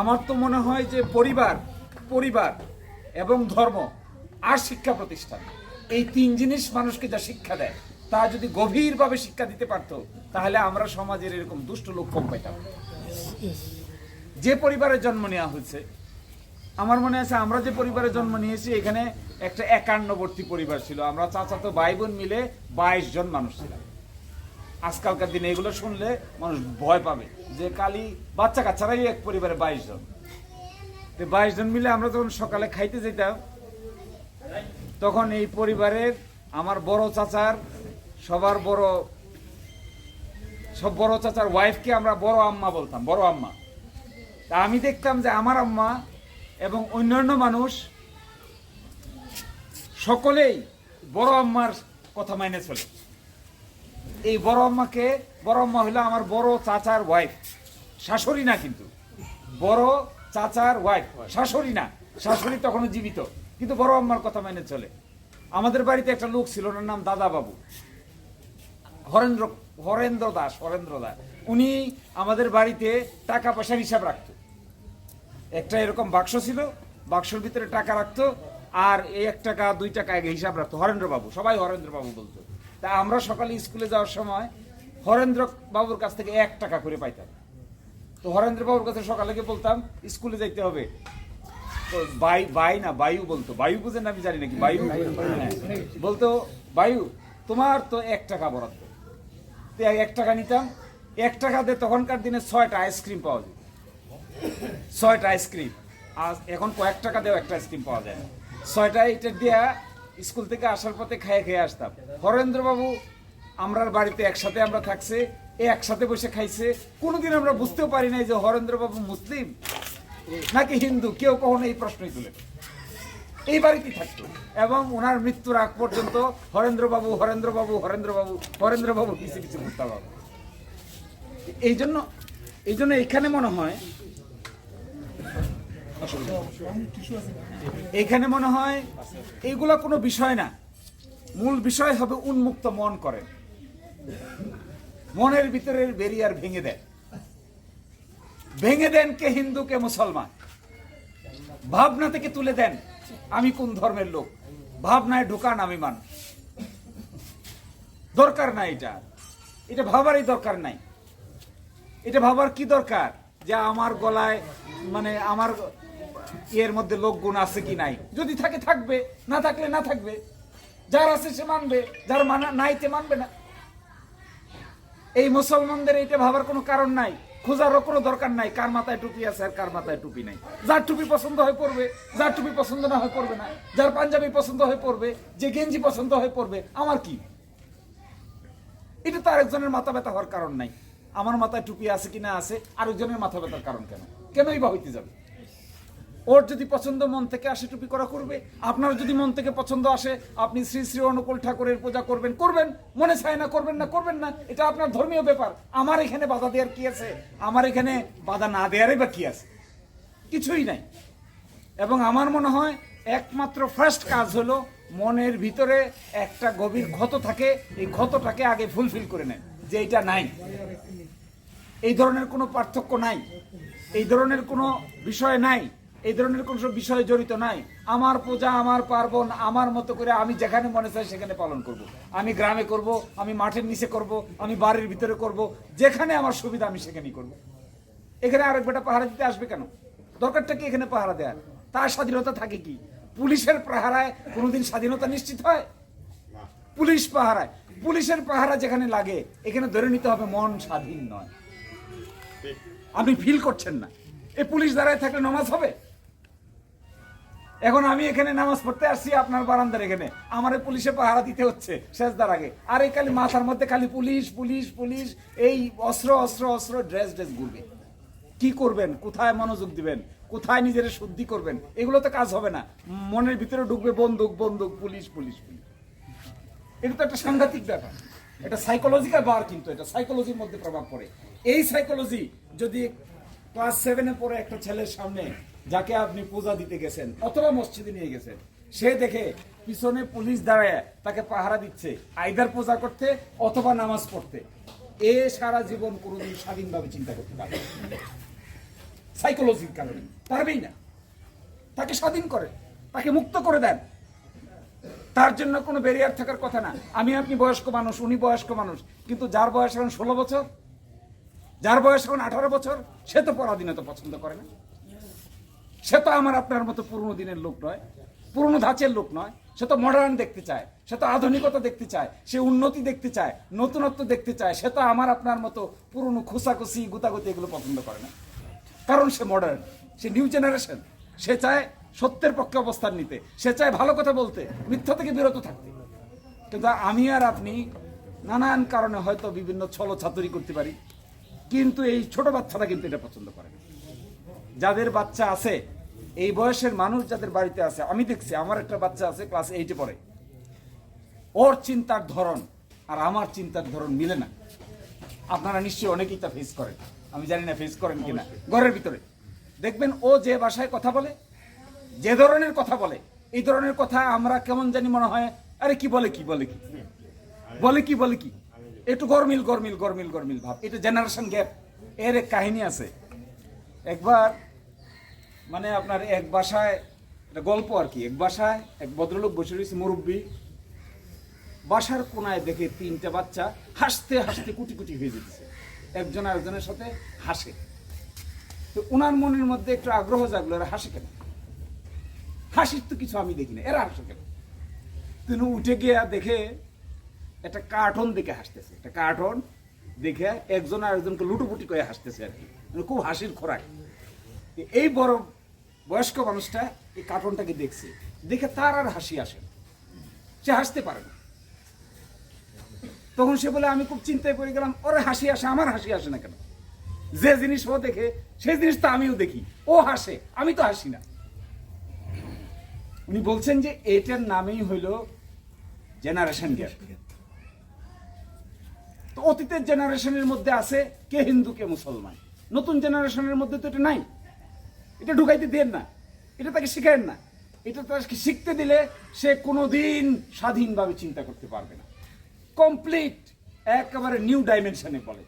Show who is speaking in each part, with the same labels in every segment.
Speaker 1: আমার তো মনে হয় যে পরিবার পরিবার এবং ধর্ম আর শিক্ষা প্রতিষ্ঠান, এই তিন জিনিস মানুষকে যা শিক্ষা দেয়, তা যদি গভীরভাবে শিক্ষা দিতে পারতো, তাহলে আমরা সমাজের এরকম দুষ্ট লোক কম পাইতাম। যে পরিবারে জন্ম নেওয়া হয়েছে, আমার মনে আছে আমরা যে পরিবারে জন্ম নিয়েছি, এখানে একটা একান্নবর্তী পরিবার ছিল। আমরা চাচাতো ভাই বোন মিলে বাইশ জন মানুষ ছিলাম। আজকালকার দিনে এগুলো শুনলে মানুষ ভয় পাবে যে কালি বাচ্চা কাচ্চারাই এক পরিবারে বাইশ জন। তো বাইশ জন মিলে আমরা যখন সকালে খাইতে যেতাম, তখন এই পরিবারের আমার বড় চাচার, সবার বড়, সব বড় চাচার ওয়াইফকে আমরা বড় আম্মা বলতাম, বড় আম্মা। তা আমি দেখতাম যে আমার আম্মা এবং অন্যান্য মানুষ সকলেই বড় আম্মার কথা মাইনে চলে। এই বড় আম্মাকে, বড় আম্মা হলো আমার বড় চাচার ওয়াইফ শাশুড়ি না কিন্তু। বড় চাচার ওয়াইফ শাশুড়ি না। শাশুড়ি তখনও জীবিত। কিন্তু বড় আম্মার কথা মেনে চলে। আমাদের বাড়িতে একটা লোক ছিল, ওনার নাম দাদা বাবু হরেন্দ্র হরেন্দ্র দাস হরেন্দ্র দাস। উনি আমাদের বাড়িতে টাকা পয়সার হিসাব রাখতো। একটা এরকম বাক্স ছিল, বাক্সর ভিতরে টাকা রাখতো, আর এই এক টাকা, দুই টাকা আগে হিসাব রাখতো। হরেন্দ্রবাবু, সবাই হরেন্দ্র বাবু বলতো। তা আমরা সকালে স্কুলে যাওয়ার সময় হরেন্দ্র বাবুর কাছ থেকে এক টাকা করে পাইতাম। তো হরেন্দ্র বাবুর কাছে সকালে গিয়ে বলতাম স্কুলে যাইতে হবে। তো বাই বাই না বায়ু বলতো। বায়ু বুঝেন আমি জানি নাকি বায়ু? হ্যাঁ। বলতো বায়ু তোমার তো এক টাকা বরাদ্দ। তো এক টাকা নিতাম। এক টাকা দিয়ে তখনকার দিনে ছয়টা আইসক্রিম পাওয়া যেত। ছয়টা আইসক্রিম। আর এখন কয়েক টাকা দিয়েও একটা আইসক্রিম পাওয়া যায় না। ছয়টা এটা দিয়া স্কুল থেকে আসার পথে খেয়ে খেয়ে আসতাম। হরেন্দ্রবাবু আমরার বাড়িতে একসাথে আমরা থাকছে, এ একসাথে বসে খাইছে। কোনোদিন আমরা বুঝতেও পারি নাই যে হরেন্দ্রবাবু মুসলিম নাকি হিন্দু, কেউ কখনো এই প্রশ্নই তুলে এই বাড়িতেই থাকতো এবং ওনার মৃত্যুর আগ পর্যন্ত হরেন্দ্রবাবু হরেন্দ্রবাবু হরেন্দ্রবাবু হরেন্দ্রবাবু কিছু কিছু মুক্তা বাবু এই জন্য এই জন্য এখানে মনে হয় এখানে মনে হয় এইগুলা কোনো বিষয় না। মূল বিষয় হবে উন্মুক্ত মন করেন মনের ভিতরের বেরিয়ার ভেঙে দেন ভেঙে দেন কে হিন্দু, কে মুসলমান। ভাবনা থেকে তুলে দেন, আমি কোন ধর্মের লোক? ভাবনায় ঢুকান আমি মানুষ। দরকার নাই এটা। এটা ভাবারই দরকার নাই। এটা ভাবার কি দরকার? যে আমার গলায় মানে আমার এর মধ্যে লোকগুণ আছে কি নাই? যদি থাকে, থাকবে। না থাকলে না থাকবে। যার আছে সে মানবে, যার মানা নাইতে মানবে না। এই মুসলমানদের এটা ভাবার কোনো কারণ নাই। খোঁজারও কোনো দরকার নাই, কার মাথায় টুপি আছে আর কার মাথায় টুপি নাই। যার টুপি পছন্দ হয়ে পড়বে, যার টুপি পছন্দ না হয়ে পড়বে না। যার পাঞ্জাবি পছন্দ হয়ে পড়বে, যে গেঞ্জি পছন্দ হয়ে পড়বে, আমার কি? এটা তো আরেকজনের মাথা ব্যথা হওয়ার কারণ নাই। আমার মাথায় টুপি আছে কি না আছে, আরেকজনের মাথা ব্যথার কারণ কেন? কেনই বা হইতে যাবে? ওর যদি পছন্দ মন থেকে আসে টুপি করা করবে, আপনার যদি মন থেকে পছন্দ আসে, আপনি শ্রী শ্রী অনুকূল ঠাকুরের পূজা করবেন। করবেন, মনে চায় না, করবেন না করবেন না, এটা আপনার ধর্মীয় ব্যাপার। আমার এখানে বাধা দেওয়ার কি আছে? আমার এখানে বাধা না দেওয়ারই বা কি আছে? কিছুই নাই। এবং আমার মনে হয়, একমাত্র ফার্স্ট কাজ হলো, মনের ভিতরে একটা গভীর ক্ষত থাকে, এই ক্ষতটাকে আগে ফুলফিল করে নেন যে এটা নাই। এই ধরনের কোনো পার্থক্য নাই। এই ধরনের কোনো বিষয় নাই। এই ধরনের কোনো বিষয় জড়িত নাই। আমার পূজা, আমার পার্বণ, আমার মতো করে আমি যেখানে মনে চাই সেখানে পালন করব। আমি গ্রামে করব, আমি মাঠের নিচে করব, আমি বাড়ির ভিতরে করব, যেখানে আমার সুবিধা আমি সেখানেই করব। এখানে আরেক বেটা পাহারা দিতে আসবে কেন? দরকারটা কি এখানে পাহারা দেওয়ার তার স্বাধীনতা থাকে কি? পুলিশের পাহারায় কোনোদিন স্বাধীনতা নিশ্চিত হয়? পুলিশ পাহারায়। পুলিশের পাহারা যেখানে লাগে, এখানে ধরে নিতে হবে মন স্বাধীন নয়। আপনি ফিল করছেন না। এ পুলিশ দাঁড়ায় থাকলে নামাজ হবে? এখন আমি এখানে নামাজ পড়তে আসছি আপনার বারান্দার এখানে। আমার পুলিশে পাহারা দিতে হচ্ছে শেষদার আগে। আর এই খালি মাথার মধ্যে খালি পুলিশ পুলিশ পুলিশ, এই অস্ত্র অস্ত্র অস্ত্র, ড্রেস ড্রেস ঘুরবে। কি করবেন? কোথায় মনোযোগ দিবেন? কোথায় নিজের শুদ্ধি করবেন? এগুলো তো কাজ হবে না। মনের ভিতরে ঢুকবে বন্দুক বন্দুক, পুলিশ পুলিশ পুলিশ। এটা তো একটা সাংঘাতিক ব্যাপার। এটা সাইকোলজিক্যাল বার কিন্তু, এটা সাইকোলজির মধ্যে প্রভাব পড়ে। এই সাইকোলজি যদি ক্লাস সেভেনে পড়ে একটা ছেলের সামনে যাকে আপনি পূজা দিতে গেছেন, অথবা মসজিদে নিয়ে গেছেন, সে দেখে পিছনে পুলিশ দাঁড়ায়, তাকে পাহারা দিচ্ছে, আইদার পূজা করতে অথবা নামাজ পড়তে। এ সারা জীবন কোনোদিন স্বাধীনভাবে চিন্তা করতে পারবে সাইকোলজির কারণে। পারবেই না। তাকে স্বাধীন করে, তাকে মুক্ত করে দেন। তার জন্য কোনো ব্যারিয়ার থাকার কথা না। আমি আপনি বয়স্ক মানুষ, উনি বয়স্ক মানুষ, কিন্তু যার বয়স এখন ষোলো বছর, যার বয়স এখন আঠারো বছর, সে তো পরাধীনতা পছন্দ করে না। সে তো আমার আপনার মতো পুরনো দিনের লোক নয়, পুরনো ধাঁচের লোক নয়, সে তো মডার্ন দেখতে চায়, সে তো আধুনিকতা দেখতে চায়, সে উন্নতি দেখতে চায়, নতুনত্ব দেখতে চায়, সে তো আমার আপনার মতো পুরনো খুসাখুসি গুতাগুতি এগুলো পছন্দ করে না। কারণ সে মডার্ন সে নিউ জেনারেশন সে চায় সত্যের পক্ষে অবস্থান নিতে, সে চায় ভালো কথা বলতে, মিথ্যা থেকে বিরত থাকতে। কিন্তু আমি আর আপনি নানান কারণে হয়তো বিভিন্ন ছলো ছাতুরি করতে পারি, কিন্তু এই ছোট বাচ্চারা কিন্তু এটা পছন্দ করে না। যাদের বাচ্চা আছে এই বয়সের মানুষ যাদের বাড়িতে আছে আমি দেখছি আমার একটা বাচ্চা আছে ক্লাস এইটে পড়ে। ওর চিন্তার ধরন আর আমার চিন্তার ধরন মিলে না। আপনারা নিশ্চয়ই অনেকেই তা ফেস করেন। আমি জানি না ফেস করেন কিনা। ঘরের ভিতরে। দেখবেন ও যে ভাষায় কথা বলে যে ধরনের কথা বলে এই ধরনের কথা আমরা কেমন জানি মনে হয় আরে কি বলে কি বলে কি? বলে কি বলে কি? একটু গরমিল গরমিল গরমিল গরমিল ভাব। এটা জেনারেশন গ্যাপ এর এক কাহিনী আছে। একবার মানে আপনার এক বাসায় এটা গল্প আর কি। এক বাসায় এক ভদ্রলোক বসে রয়েছে, মুরব্বী। বাসার কোনায় দেখে তিনটে বাচ্চা হাসতে হাসতে কুটি কুটি হয়ে যেতেছে। একজন আরেকজনের সাথে হাসে। তো ওনার মনের মধ্যে একটু আগ্রহ জাগলো, এরা হাসে কেন? হাসির তো কিছু আমি দেখি না, এরা হাসে কেন? তিনি উঠে গিয়া দেখে একটা কার্টন দেখে হাসতেছে। একটা কার্টন দেখে একজন আরেকজনকে লুটোপুটি করে হাসতেছে আর কি। মানে খুব হাসির খোরাক। এই বড় বয়স্ক মানুষটা এই কার্টুনটাকে দেখছে। দেখে তার আর হাসি আসে সে হাসতে পারে না। তখন সে বলে, আমি খুব চিন্তায় পড়ে গেলাম। ওর হাসি আসে, আমার হাসি আসে না কেন? যে জিনিস ও দেখে, সেই জিনিসটা আমিও দেখি। ও হাসে, আমি তো হাসি না। উনি বলছেন যে, এটার নামেই হইল জেনারেশন গ্যাপ। তো অতীতের জেনারেশনের মধ্যে আছে কে হিন্দু, কে মুসলমান। নতুন জেনারেশনের মধ্যে তো এটা নাই। এটা ঢুকাইতে দেন না। এটা তাকে শিখায়েন না। এটা তাকে শিখতে দিলে সে কোনোদিন স্বাধীনভাবে চিন্তা করতে পারবে না। কমপ্লিট একেবারে নিউ ডাইমেনশনে বলে।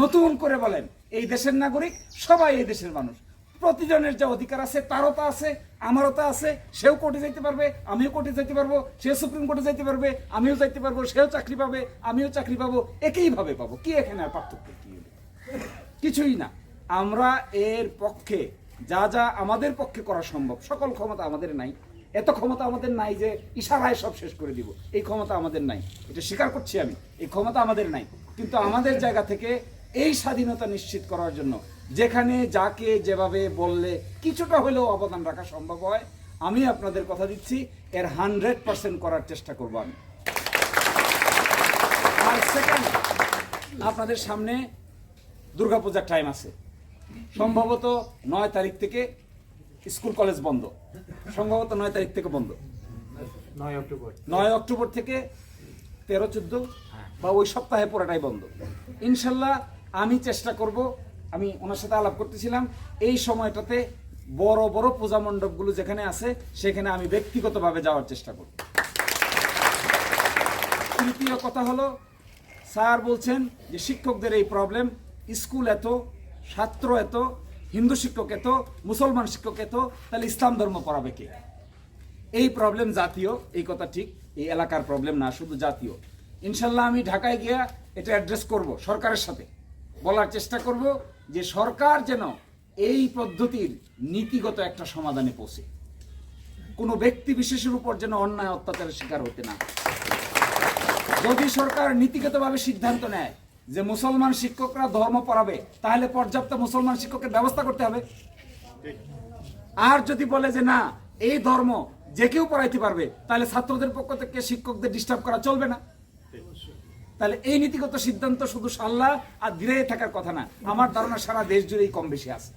Speaker 1: নতুন করে বলেন, এই দেশের নাগরিক সবাই এই দেশের মানুষ। প্রতিজনের যা অধিকার আছে, তারও তা আছে, আমারও তা আছে। সেও কোর্টে যাইতে পারবে, আমিও কোর্টে যাইতে পারব সে সুপ্রিম কোর্টে যাইতে পারবে, আমিও যাইতে পারব, সেও চাকরি পাবে, আমিও চাকরি পাবো, একইভাবে পাবো। কি এখানে আর পার্থক্য কি? কিছুই না। আমরা এর পক্ষে যা যা আমাদের পক্ষে করা সম্ভব, সকল ক্ষমতা আমাদের নাই। এত ক্ষমতা আমাদের নাই যে ইশারায় সব শেষ করে দিব। এই ক্ষমতা আমাদের নাই। এটা স্বীকার করছি আমি, এই ক্ষমতা আমাদের নাই। কিন্তু আমাদের জায়গা থেকে এই স্বাধীনতা নিশ্চিত করার জন্য যেখানে যাকে যেভাবে বললে কিছুটা হলেও অবদান রাখা সম্ভব হয়, আমি আপনাদের কথা দিচ্ছি, এর হান্ড্রেড পার্সেন্ট করার চেষ্টা করব আমি। আর সেকেন্ড আপনাদের সামনে দুর্গাপূজার টাইম আছে। সম্ভবত নয় তারিখ থেকে স্কুল কলেজ বন্ধ। সম্ভবত নয় তারিখ থেকে বন্ধ।
Speaker 2: নয় অক্টোবর।
Speaker 1: নয় অক্টোবর থেকে তেরো চোদ্দ বা ওই সপ্তাহে পুরাটাই বন্ধ। ইনশাল্লাহ আমি চেষ্টা করব আমি ওনার সাথে আলাপ করতেছিলাম এই সময়টাতে বড় বড় পূজা মণ্ডপগুলো যেখানে আছে সেখানে আমি ব্যক্তিগতভাবে যাওয়ার চেষ্টা করব। তৃতীয় কথা হলো স্যার বলছেন যে শিক্ষকদের এই প্রবলেম স্কুল এত ছাত্র এত, হিন্দু শিক্ষক এত, মুসলমান শিক্ষক এত, তাহলে ইসলাম ধর্ম পড়াবে কে? এই প্রবলেম জাতীয়, এই কথা ঠিক, এই এলাকার প্রবলেম না, শুধু জাতীয়। ইনশাল্লাহ আমি ঢাকায় গিয়া এটা অ্যাড্রেস করব সরকারের সাথে। বলার চেষ্টা করব যে সরকার যেন এই পদ্ধতির নীতিগত একটা সমাধানে পৌঁছে। কোনো ব্যক্তি বিশেষের উপর যেন অন্যায় অত্যাচারের শিকার হতে না যদি সরকার নীতিগতভাবে সিদ্ধান্ত নেয় যে মুসলমান শিক্ষকরা ধর্ম পড়াবে, তাহলে পর্যাপ্ত মুসলমান শিক্ষকের ব্যবস্থা করতে হবে। আর যদি বলে যে না, এই ধর্ম যে কেউ পড়াইতে পারবে, তাহলে ছাত্রদের পক্ষ থেকে শিক্ষকদের ডিস্টার্ব করা চলবে না। তাহলে এই নীতিগত সিদ্ধান্ত শুধু সাল্লাহ আর ধীরে থাকার কথা না, আমার ধারণা সারা দেশ জুড়েই কম বেশি আছে।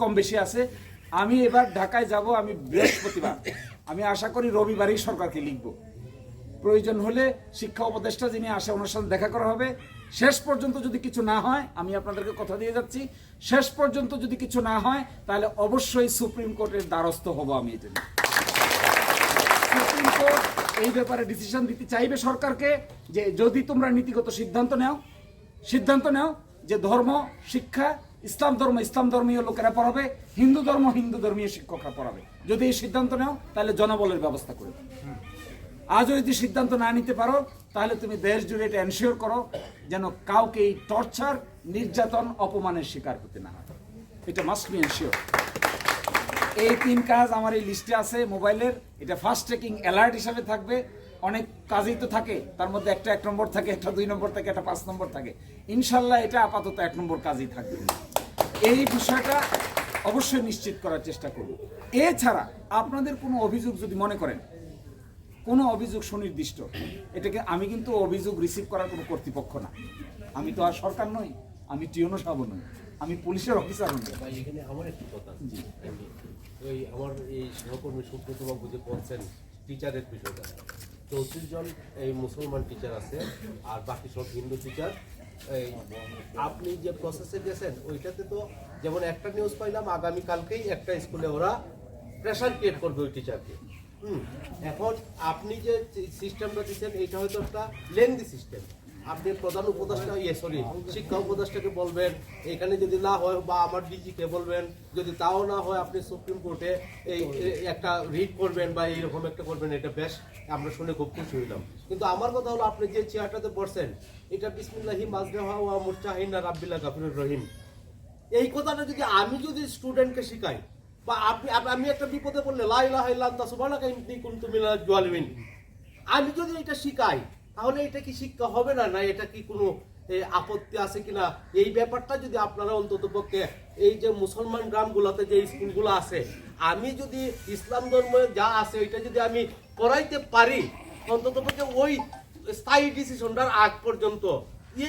Speaker 1: কম বেশি আছে। আমি এবার ঢাকায় যাব, আমি বৃহস্পতিবার। আমি আশা করি রবিবারই সরকারকে লিখব। প্রয়োজন হলে শিক্ষা উপদেষ্টা যিনি আসে, ওনার সাথে দেখা করা হবে শেষ পর্যন্ত যদি কিছু না হয়, আমি আপনাদেরকে কথা দিয়ে যাচ্ছি, শেষ পর্যন্ত যদি কিছু না হয়, তাহলে অবশ্যই সুপ্রিম কোর্টের দ্বারস্থ হব আমি এটা। সুপ্রিম কোর্ট এই ব্যাপারে ডিসিশন দিতে চাইবে সরকারকে যে যদি তোমরা নীতিগত সিদ্ধান্ত নাও সিদ্ধান্ত নাও যে ধর্ম, শিক্ষা, ইসলাম ধর্ম, ইসলাম ধর্মীয় লোকেরা পড়াবে, হিন্দু ধর্ম, হিন্দু ধর্মীয় শিক্ষকরা পড়াবে যদি এই সিদ্ধান্ত নাও, তাহলে জনবলের ব্যবস্থা করে। আজও যদি সিদ্ধান্ত না নিতে পারো, তাহলে তুমি দেশ জুড়ে এটা এনশিওর করো যেন কাউকে এই টর্চার নির্যাতন, অপমানের শিকার হতে না হয়। এটা মাস্ট বি এনশিওর এই তিন কাজ আমার এই লিস্টে আছে মোবাইলের। এটা ফার্স্ট ট্রেকিং অ্যালার্ট হিসাবে থাকবে। অনেক কাজই তো থাকে। তার মধ্যে একটা এক নম্বর থাকে, একটা দুই নম্বর থাকে, একটা পাঁচ নম্বর থাকে। ইনশাল্লাহ এটা আপাতত এক নম্বর কাজই থাকবে। এই বিষয়টা অবশ্যই নিশ্চিত করার চেষ্টা করব। এছাড়া আপনাদের কোনো অভিযোগ যদি মনে করেন কোনো অভিযোগ সুনির্দিষ্ট। এটাকে আমি কিন্তু অভিযোগ রিসিভ করার কোনো কর্তৃপক্ষ না। আমি তো আর সরকার নই আমি টিউনো সাহেব নই আমি পুলিশের অফিসার নই।
Speaker 3: এখানে আমার একটু কথা ওই আমার এই সহকর্মী সুব্রতবাবু যে বলছেন টিচারের বিষয়টা। চৌত্রিশ জন এই মুসলমান টিচার আছে আর বাকি সব হিন্দু টিচার এই আপনি যে প্রসেসে গেছেন ওইটাতে তো যেমন একটা নিউজ পাইলাম আগামী কালকেই একটা স্কুলে ওরা প্রেশার ক্রিয়েট করবে ওই টিচারকে এখন আপনি যে সিস্টেমটা দিচ্ছেন, এইটা হয়তো একটা লেন্দি সিস্টেম আপনি প্রধান উপদেষ্টা ইয়ে সরি শিক্ষা উপদেষ্টাকে বলবেন, এখানে যদি না হয় বা আমার ডিজিকে বলবেন, যদি তাও না হয় আপনি সুপ্রিম কোর্টে এই একটা রিট করবেন বা এইরকম একটা করবেন, এটা বেশ আমরা শুনে খুব খুশি হইলাম। কিন্তু আমার কথা হলো, আপনি যে চেয়ারটাতে বসছেন, এটা বিসমিল্লাহি মাজরে হওয়া মুরচাহিন না রাব্বিল্লা গাফিরুর রহিম। এই কথাটা যদি আমি যদি স্টুডেন্টকে শিখাই বা আপনি আমি একটা বিপদে পড়লে, লা ইলাহা ইল্লা আনতা সুবহানাকা ইন্নী কুনতু মিনাজ জালিমিন। আমি যদি এটা শিখাই, তাহলে এটা কি শিক্ষা হবে না? না, এটা কি কোনো আপত্তি আছে কিনা? এই ব্যাপারটা যদি আপনারা অন্তত পক্ষে, এই যে মুসলমান গ্রামগুলোতে যে স্কুলগুলো আছে, আমি যদি ইসলাম ধর্মে যা আছে, ওইটা যদি আমি করাইতে পারি, অন্তত পক্ষে ওই স্থায়ী ডিসিশনটার আগ পর্যন্ত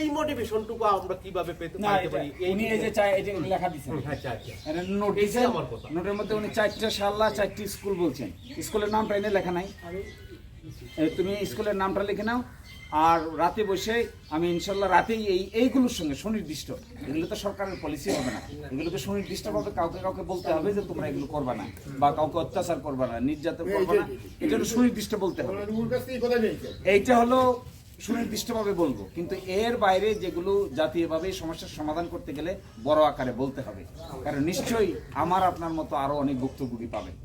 Speaker 3: এই মোটিভেশনটুকু আমরা কীভাবে পেতে পারি?
Speaker 1: উনি এই যে চাই এটা লেখা দিচ্ছেন
Speaker 3: আচ্ছা আচ্ছা
Speaker 1: এটা নোটিশে
Speaker 3: আমার কথা।
Speaker 1: নোটের মধ্যে উনি চারটা সাল্লা চারটি স্কুল বলছেন। স্কুলের নামটা এনে লেখা নাই। তুমি স্কুলের নামটা লিখে নাও। আর রাতে বসে আমি ইনশাল্লাহ রাতেই এই এইগুলোর সঙ্গে সুনির্দিষ্ট। এগুলো তো সরকারের পলিসি হবে না। এগুলোকে সুনির্দিষ্টভাবে কাউকে কাউকে বলতে হবে যে তোমরা এগুলো করবা না। বা কাউকে অত্যাচার করবা না নির্যাতন করবা না। এটা সুনির্দিষ্ট বলতে হবে। এইটা হলো সুনির্দিষ্টভাবে বলব, কিন্তু এর বাইরে যেগুলো জাতীয়ভাবে সমস্যার সমাধান করতে গেলে বড় আকারে বলতে হবে। কারণ নিশ্চয়ই আমার, আপনার মতো আরও অনেক ভুক্তভোগী পাবেন,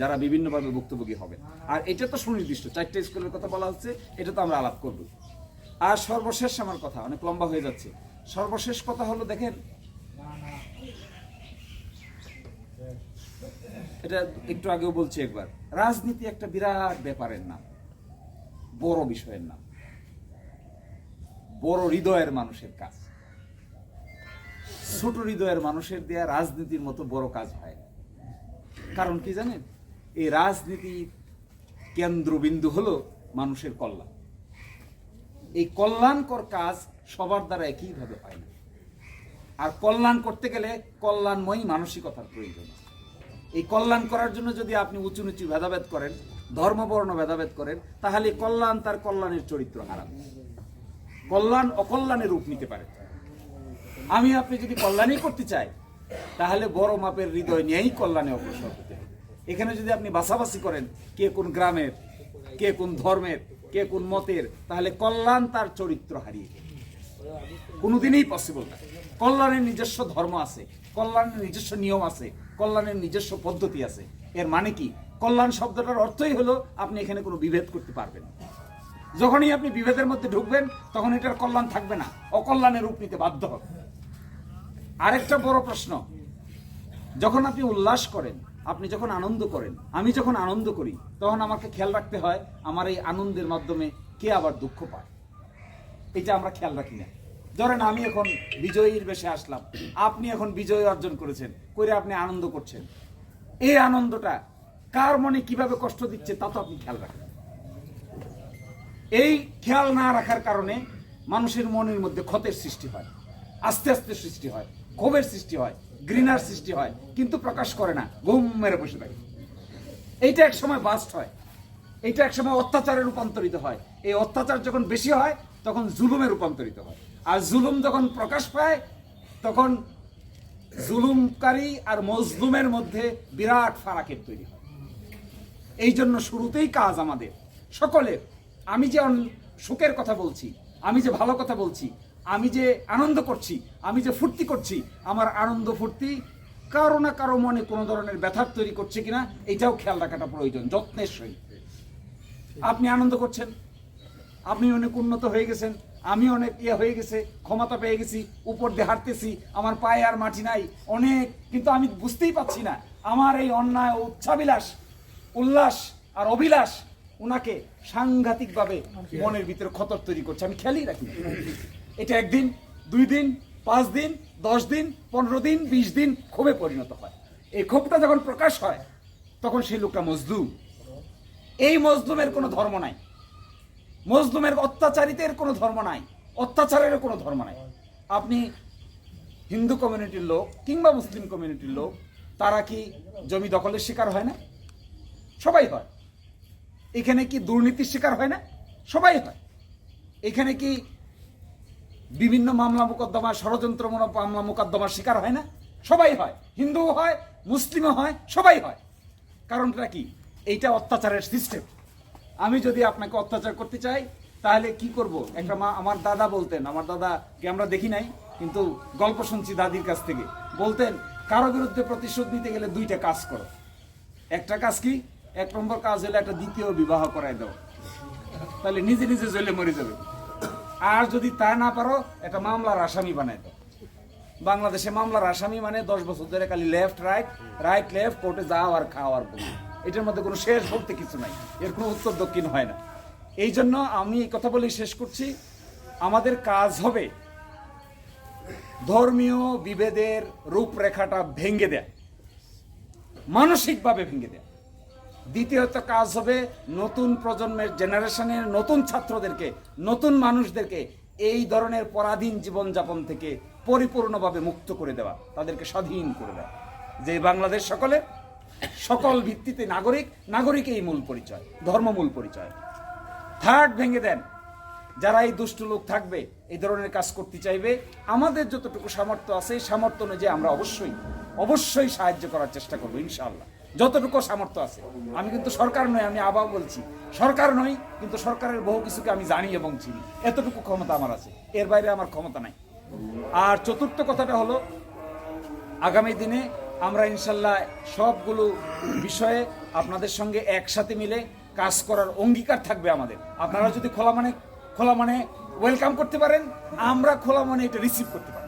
Speaker 1: যারা বিভিন্নভাবে ভুক্তভোগী হবে আর এটা তো সুনির্দিষ্ট, চারটে স্কুলের কথা বলা হচ্ছে, এটা তো আমরা আলাপ করব। আর সর্বশেষ আমার কথা, অনেক লম্বা হয়ে যাচ্ছে। সর্বশেষ কথা হলো, দেখেন, এটা একটু আগেও বলছি একবার, রাজনীতি একটা বিরাট ব্যাপারের নাম, বড় বিষয়ের নাম। বড় হৃদয়ের মানুষের কাজ। ছোট হৃদয়ের মানুষের দেয়া রাজনীতির মতো বড় কাজ হয় না। কারণ কি জানেন? এই রাজনীতির কেন্দ্রবিন্দু হলো মানুষের কল্যাণ। এই কল্যাণকর কাজ সবার দ্বারা একইভাবে হয় না। আর কল্যাণ করতে গেলে কল্যাণময়ী মানসিকতার প্রয়োজন এই কল্যাণ করার জন্য যদি আপনি উঁচু নিচু ভেদাভেদ করেন, ধর্মবর্ণ ভেদাভেদ করেন, তাহলে কল্যাণ তার কল্যাণের চরিত্র হারাবে। কল্যাণ অকল্যাণের রূপ নিতে পারে। আমি আপনি যদি কল্যাণই করতে চাই, তাহলে বড় মাপের হৃদয় নিয়েই কল্যাণে অগ্রসর হতে হবে। এখানে যদি আপনি বাছাবাছি করেন, কে কোন গ্রামের, কে কোন ধর্মের, কে কোন মতের, তাহলে কল্যাণ তার চরিত্র হারিয়ে। কোনোদিনই পসিবল না। কল্যাণের নিজস্ব ধর্ম আছে, কল্যাণের নিজস্ব নিয়ম আছে, কল্যাণের নিজস্ব পদ্ধতি আছে। এর মানে কি? কল্যাণ শব্দটার অর্থই হলো আপনি এখানে কোনো বিভেদ করতে পারবেন না। যখনই আপনি বিভেদের মধ্যে ঢুকবেন, তখন এটার কল্যাণ থাকবে না। অকল্যাণের রূপ নিতে বাধ্য হবে আরেকটা বড় প্রশ্ন, যখন আপনি উল্লাস করেন, আপনি যখন আনন্দ করেন, আমি যখন আনন্দ করি, তখন আমাকে খেয়াল রাখতে হয়, আমার এই আনন্দের মাধ্যমে কে আবার দুঃখ পায়? এটা আমরা খেয়াল রাখি না। ধরেন আমি এখন বিজয়ীর বেশে আসলাম, আপনি এখন বিজয় অর্জন করেছেন করে আপনি আনন্দ করছেন। এই আনন্দটা কার মনে কীভাবে কষ্ট দিচ্ছে তা তো আপনি খেয়াল রাখেন। এই খেয়াল না রাখার কারণে মানুষের মনের মধ্যে ক্ষতের সৃষ্টি হয়, আস্তে আস্তে সৃষ্টি হয়, ক্ষোভের সৃষ্টি হয়, ঘৃণার সৃষ্টি হয়, কিন্তু প্রকাশ করে না, ঘুম মেরে বসে থাকে। এইটা এক সময় বাস্ট হয়, এইটা এক সময় অত্যাচারে রূপান্তরিত হয়। এই অত্যাচার যখন বেশি হয়, তখন জুলুমে রূপান্তরিত হয়। আর জুলুম যখন প্রকাশ পায়, তখন জুলুমকারী আর মজলুমের মধ্যে বিরাট ফারাকের তৈরি হয়। এই জন্য শুরুতেই কাজ আমাদের, সকলের আমি যে সুখের কথা বলছি, আমি যে ভালো কথা বলছি, আমি যে আনন্দ করছি, আমি যে ফুর্তি করছি, আমার আনন্দ ফুর্তি কারও না কারও মনে কোনো ধরনের ব্যথার তৈরি করছে কিনা, এটাও খেয়াল রাখাটা প্রয়োজন, যত্নের সহিত। আপনি আনন্দ করছেন, আপনি অনেক উন্নত হয়ে গেছেন, আমি অনেক ইয়ে হয়ে গেছে, ক্ষমতা পেয়ে গেছি, উপর দিয়ে হাঁটতেছি, আমার পায়ে আর মাটি নাই, অনেক, কিন্তু আমি বুঝতেই পারছি না, আমার এই অন্যায় উচ্ছাবিলাস উল্লাস আর অভিলাষ ওনাকে সাংঘাতিকভাবে মনের ভিতরে খতর তৈরি করছে। আমি খেয়ালই রাখি এটা একদিন, দুই দিন, পাঁচ দিন, দশ দিন, পনেরো দিন, বিশ দিন ক্ষোভে পরিণত হয়। এই ক্ষোভটা যখন প্রকাশ হয়, তখন সেই লোকটা মজলুম। এই মজলুমের কোনো ধর্ম নাই। মজলুমের অত্যাচারিতের কোনো ধর্ম নাই। অত্যাচারের কোনো ধর্ম নাই। আপনি হিন্দু কমিউনিটির লোক কিংবা মুসলিম কমিউনিটির লোক, তারা কি জমি দখলের শিকার হয় না? সবাই হয়। এখানে কি দুর্নীতির শিকার হয় না? সবাই হয়। এখানে কি বিভিন্ন মামলা মোকদ্দমা ষড়যন্ত্রমূলক মামলা মোকদ্দমার শিকার হয় না? সবাই হয়। হিন্দুও হয়, মুসলিমও হয়, সবাই হয়। কারণটা কি? এইটা অত্যাচারের সিস্টেম আমি যদি আপনাকে অত্যাচার করতে চাই, তাহলে কি করব? একটা মা আমার দাদা বলতেন, আমার দাদাকে আমরা দেখি নাই, কিন্তু গল্প শুনছি দাদির কাছ থেকে। বলতেন, কারও বিরুদ্ধে প্রতিশোধ নিতে গেলে দুইটা কাজ করো। একটা কাজ কি? এক নম্বর কাজ হলে একটা দ্বিতীয় বিবাহ করায় দাও। তাহলে নিজে নিজে জ্বলে মরে যাবে। আর যদি তা না পারো, একটা মামলার আসামি বানায় দাও। বাংলাদেশে মামলার আসামি মানে দশ বছর ধরে খালি লেফট রাইট রাইট লেফট কোর্টে যাও আর খাওয়ার বলো। এটার মধ্যে কোনো শেষ বলতে কিছু নাই। এর কোনো উত্তর দক্ষিণ হয় না। এই জন্য আমি এই কথা বলে শেষ করছি। আমাদের কাজ হবে ধর্মীয় বিভেদের রূপরেখাটা ভেঙে দেয়া। মানসিকভাবে ভেঙে দেয়া। দ্বিতীয়ত কাজ হবে নতুন প্রজন্মের জেনারেশনের নতুন ছাত্রদেরকে, নতুন মানুষদেরকে এই ধরনের পরাধীন জীবনযাপন থেকে পরিপূর্ণভাবে মুক্ত করে দেওয়া, তাদেরকে স্বাধীন করে দেওয়া। যে বাংলাদেশ সকলে, সকল ভিত্তিতে নাগরিক, নাগরিকই মূল পরিচয়, ধর্ম মূল পরিচয়। থার্ড ভেঙে দেন। যারা এই দুষ্টু লোক থাকবে, এই ধরনের কাজ করতে চাইবে, আমাদের যতটুকু সামর্থ্য আছে এই সামর্থ্য অনুযায়ী আমরা অবশ্যই অবশ্যই সাহায্য করার চেষ্টা করব, ইনশাআল্লাহ। যতটুকু সামর্থ্য আছে। আমি কিন্তু সরকার নই, আমি আবার বলছি, সরকার নই, কিন্তু সরকারের বহু কিছুকে আমি জানি এবং চিনি। এতটুকু ক্ষমতা আমার আছে, এর বাইরে আমার ক্ষমতা নাই। আর চতুর্থ কথাটা হলো, আগামী দিনে আমরা ইনশাল্লাহ সবগুলো বিষয়ে আপনাদের সঙ্গে একসাথে মিলে কাজ করার অঙ্গীকার থাকবে আমাদের। আপনারা যদি খোলা মানে খোলা মানে ওয়েলকাম করতে পারেন, আমরা খোলা মানে এটা রিসিভ করতে পারি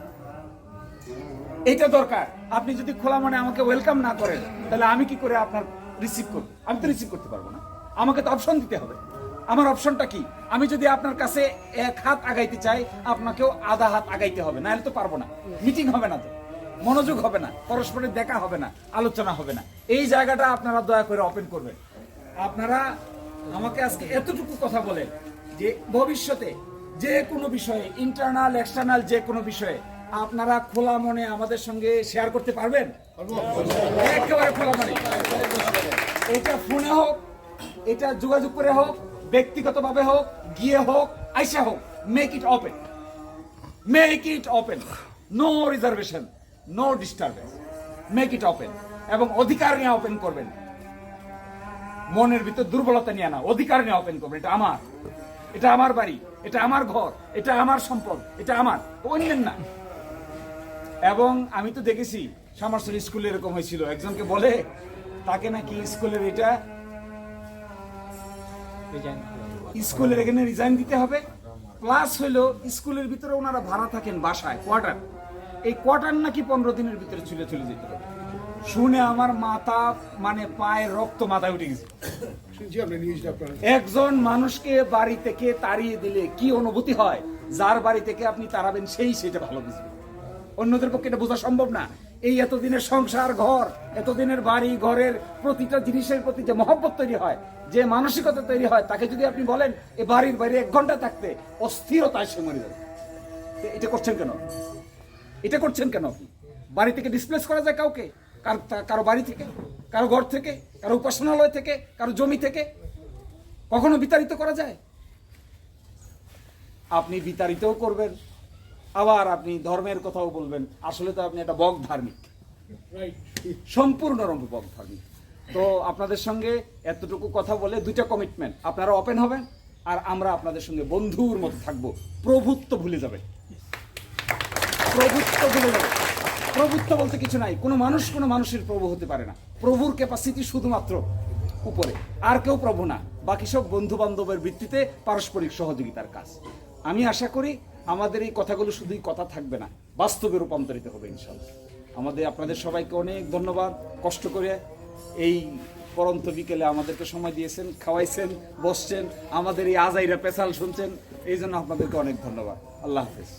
Speaker 1: এইটা দরকার। আপনি যদি খোলা মানে আমাকে ওয়েলকাম না করেন, তাহলে আমি কি করে আপনার রিসিভ করব? আমি তো রিসিভ করতে পারব না। আমাকে তো অপশন দিতে হবে। আমার অপশনটা কি? আমি যদি আপনার কাছে এক হাত আগাইতে চাই, আপনাকেও আধা হাত আগাইতে হবে। নাহলে তো পারব না। মিটিং হবে না তো। মনোযোগ হবে না। পরস্পরের দেখা হবে না। আলোচনা হবে না। এই জায়গাটা আপনারা দয়া করে ওপেন করবেন। আপনারা আমাকে আজকে এতটুকু কথা বলেন যে ভবিষ্যতে যে কোনো বিষয়ে ইন্টারনাল এক্সটার্নাল যে কোনো বিষয়ে আপনারা খোলা মনে আমাদের সঙ্গে শেয়ার করতে পারবেন? একেবারে খোলা মনে। এটা ফোনে হোক, এটা যোগাযোগ করে হোক, ব্যক্তিগতভাবে হোক, গিয়ে হোক, আইসা হোক make it open make it open no reservation no disturbance make it open এবং অধিকার নিয়ে ওপেন করবেন। মনের ভিতর দুর্বলতা নিয়ে না, অধিকার নিয়ে ওপেন করবেন। এটা আমার। এটা আমার বাড়ি, এটা আমার ঘর, এটা আমার সম্পদ, এটা আমার। অন্যের না। এবং আমি তো দেখেছি সামারসল স্কুলে এরকম হয়েছিল। একজনকে বলে তাকে নাকি স্কুলের এটা স্কুলের এখানে রিজাইন দিতে হবে। প্লাস হইল স্কুলের ভিতরে ওনারা ভাড়া থাকেন বাসায় কোয়ার্টার এই কোয়ার্টার নাকি পনেরো দিনের ভিতরে চলে চলে যেতে হবে। শুনে আমার মাথা মানে পায়ের রক্ত মাথায় উঠে গেছে। একজন মানুষকে বাড়ি থেকে তাড়িয়ে দিলে কি অনুভূতি হয়? যার বাড়ি থেকে আপনি তাড়াবেন সেই সেটা ভালো বুঝবে। অন্যদের পক্ষে এটা বোঝা সম্ভব না। এই এতদিনের সংসার, ঘর, এতদিনের বাড়ি, ঘরের প্রতিটা জিনিসের প্রতি যে মহব্বত তৈরি হয়, যে মানসিকতা তৈরি হয়, তাকে যদি আপনি বলেন, এ বাড়ির বাইরে এক ঘণ্টা থাকতে অস্থিরতায় সে মরে যাবে। এটা করছেন কেন? এটা করছেন কেন আপনি? বাড়ি থেকে ডিসপ্লেস করা যায় কাউকে? কার বাড়ি থেকে? কারও ঘর থেকে? কারও উপাসনালয় থেকে? কারও জমি থেকে? কখনো বিতাড়িত করা যায়? আপনি বিতাড়িতও করবেন। আবার আপনি ধর্মের কথাও বলবেন। আসলে তো আপনি একটা বক ধার্মিক। সম্পূর্ণ রূপে বক ধার্মিক। তো আপনাদের সঙ্গে এতটুকু কথা বলে দুইটা কমিটমেন্ট আপনারা ওপেন হবেন আর আমরা আপনাদের সঙ্গে বন্ধুর মতো থাকব। প্রভুত্ব ভুলে যাবেন। প্রভুত্ব ভুলে যাবে প্রভুত্ব বলতে কিছু নাই। কোনো মানুষ কোনো মানুষের প্রভু হতে পারে না। প্রভুর ক্যাপাসিটি শুধুমাত্র উপরে। আর কেউ প্রভু না। বাকি সব বন্ধু বান্ধবের ভিত্তিতে পারস্পরিক সহযোগিতার কাজ। আমি আশা করি আমাদের এই কথাগুলো শুধুই কথা থাকবে না, বাস্তবে রূপান্তরিত হবে ইনশাল্লাহ আমাদের, আপনাদের সবাইকে অনেক ধন্যবাদ। কষ্ট করে এই পরন্ত বিকেলে আমাদেরকে সময় দিয়েছেন, খাওয়াইছেন, বসছেন, আমাদের এই আজাইরা পেশাল শুনছেন এই জন্য আপনাদেরকে অনেক ধন্যবাদ। আল্লাহ হাফেজ।